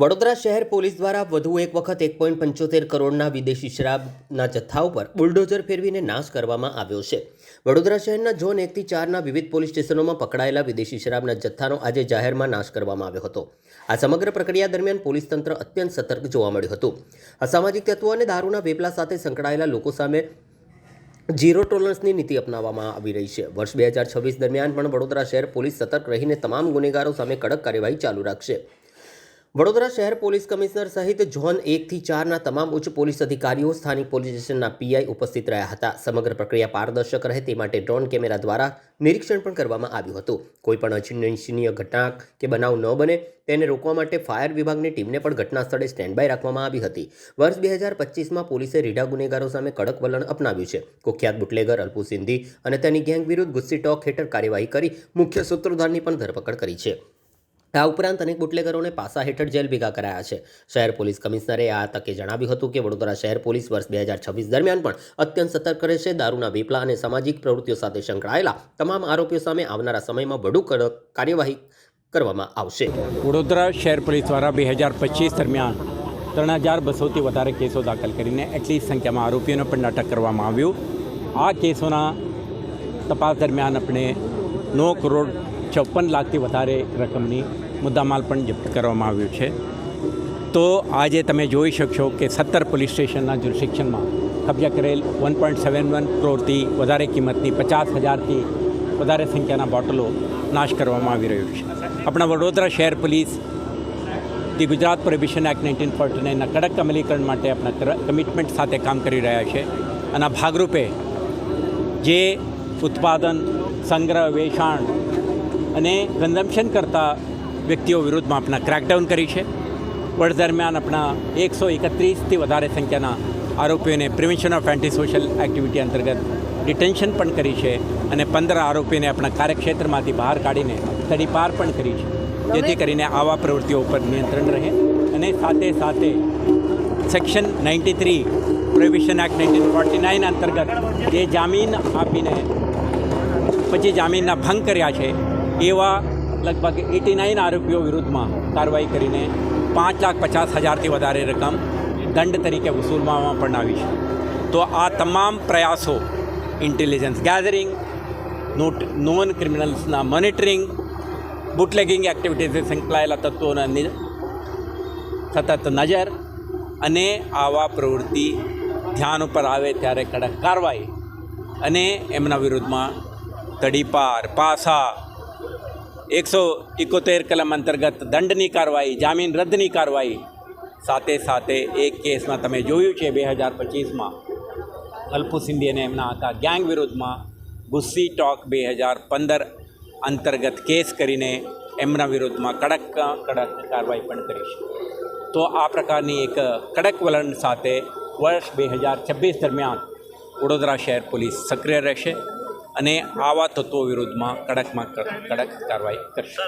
વડોદરા શહેર પોલીસ દ્વારા વધુ એક વખત એક પોઈન્ટ પંચોતેર કરોડના વિદેશી શરાબના જથ્થા ઉપર બુલડોઝર ફેરવીને નાશ કરવામાં આવ્યો છે. વડોદરા શહેરના ઝોન એકથી ચારના વિવિધ પોલીસ સ્ટેશનોમાં પકડાયેલા વિદેશી શરાબના જથ્થાનો આજે જાહેરમાં નાશ કરવામાં આવ્યો હતો. આ સમગ્ર પ્રક્રિયા દરમિયાન પોલીસ તંત્ર અત્યંત સતર્ક જોવા મળ્યું હતું. અસામાજિક તત્વો અને દારૂના વેપલા સાથે સંકળાયેલા લોકો સામે ઝીરો ટોલરન્સની નીતિ અપનાવવામાં આવી રહી છે. વર્ષ બે હજાર છવ્વીસ દરમિયાન પણ વડોદરા શહેર પોલીસ સતર્ક રહીને તમામ ગુનેગારો સામે કડક કાર્યવાહી ચાલુ રાખશે. વડોદરા શહેર પોલીસ કમિશનર સહિત ઝોન એકથી ચારના તમામ ઉચ્ચ પોલીસ અધિકારીઓ સ્થાનિક પોલીસ સ્ટેશનના પીઆઈ ઉપસ્થિત રહ્યા હતા. સમગ્ર પ્રક્રિયા પારદર્શક રહે તે માટે ડ્રોન કેમેરા દ્વારા નિરીક્ષણ પણ કરવામાં આવ્યું હતું. કોઈપણ અનિચ્છનીય ઘટના કે બનાવ ન બને તેને રોકવા માટે ફાયર વિભાગની ટીમને પણ ઘટના સ્થળે સ્ટેન્ડ રાખવામાં આવી હતી. વર્ષ બે હજાર પચીસમાં પોલીસે રીઢા ગુનેગારો સામે કડક વલણ અપનાવ્યું છે. કુખ્યાત બુટલેગર, અલ્પુ સિંધી અને તેની ગેંગ વિરુદ્ધ ગુસ્સી ટોક હેઠળ કાર્યવાહી કરી મુખ્ય સૂત્રધારની પણ ધરપકડ કરી છે. આ ઉપરાંત અનેક બુટલેગરોને પાસા હેઠળ જેલ ભેગા કરાયા છે. શહેર પોલીસ કમિશનરે આ તકે જણાવ્યું હતું કે વડોદરા શહેર પોલીસ વર્ષ બે હજાર છવ્વીસ દરમિયાન પણ અત્યંત સતર્ક રહેશે, દારૂના વેપલા અને સામાજિક પ્રવૃત્તિઓ સાથે સંકળાયેલા તમામ આરોપીઓ સામે આવનારા સમયમાં વધુ કાર્યવાહી કરવામાં આવશે. વડોદરા શહેર પોલીસ દ્વારા બે હજાર પચીસ દરમિયાન ત્રણ હજાર બસોથી વધારે કેસો દાખલ કરીને એટલી સંખ્યામાં આરોપીઓને પણ અટક કરવામાં આવ્યું. આ કેસોના તપાસ દરમિયાન આપણે નવ કરોડ ચોપન લાખથી વધારે રકમની મુદ્દામાલ પણ જપ્ત કરવામાં આવ્યું છે. તો આજે તમે જોઈ શકશો કે સત્તર પોલીસ સ્ટેશનના જ્યુરિસ્ડિક્શનમાં કબજા કરેલ વન પોઈન્ટ સેવન વન કરોડથી વધારે કિંમતની પચાસ હજારથી વધારે સંખ્યાના બોટલો નાશ કરવામાં આવી રહ્યો છે. આપણા વડોદરા શહેર police, the Gujarat prohibition act nineteen forty નાઇનના કડક અમલીકરણ માટે આપણા કમિટમેન્ટ સાથે કામ કરી રહ્યા છે. અને ભાગરૂપે જે ઉત્પાદન, સંગ્રહ, વેચાણ અને કન્ઝમ્પશન કરતા વ્યક્તિઓ વિરુદ્ધમાં આપણા ક્રેકડાઉન કરી છે. વર્ષ દરમિયાન આપણા એકસો એકત્રીસથી વધારે સંખ્યાના આરોપીઓને prevention of anti social activity અંતર્ગત ડિટેન્શન પણ કરી છે અને પંદર આરોપીને આપણા કાર્યક્ષેત્રમાંથી બહાર કાઢીને તડીપાર પણ કરી છે. જેથી કરીને આવા પ્રવૃત્તિઓ ઉપર નિયંત્રણ રહે અને સાથે સાથે section ninety three prohibition act nineteen forty nine અંતર્ગત જે જામીન આપીને પછી જામીનના ભંગ કર્યા છે એવા લગભગ એટી નાઇન આરોપીઓ વિરુદ્ધમાં કાર્યવાહી કરીને પાંચ લાખ પચાસ હજારથી વધારે રકમ દંડ તરીકે વસૂલવામાં પણ આવી છે. તો આ તમામ પ્રયાસો ઇન્ટેલિજન્સ ગેધરિંગ, નોટ, નોન ક્રિમિનલ્સના મોનિટરિંગ, બુટલેગિંગ એક્ટિવિટીઝથી સંકળાયેલા તત્વોના સતત નજર અને આવા પ્રવૃત્તિ ધ્યાન ઉપર આવે ત્યારે કડક કાર્યવાહી અને એમના વિરુદ્ધમાં તડીપાર, પાસા એકસો એકોતેર કલમ અંતર્ગત દંડની કાર્યવાહી જામીન રદ્દની કાર્યવાહી સાથે સાથે એક કેસમાં તમે જોયું છે બે હજાર પચીસમાં. અલ્પુ અને એમના આખા ગેંગ વિરુદ્ધમાં ગુસ્સી ટોક બે હજાર પંદર અંતર્ગત કેસ કરીને એમના વિરુદ્ધમાં કડક કડક કાર્યવાહી પણ કરી છે. તો આ પ્રકારની એક કડક વલણ સાથે વર્ષ બે હજાર છવ્વીસ દરમિયાન વડોદરા શહેર પોલીસ સક્રિય રહેશે. અને આવા તત્વો વિરુદ્ધમાં કડકમાં કડક કાર્યવાહી કરશે.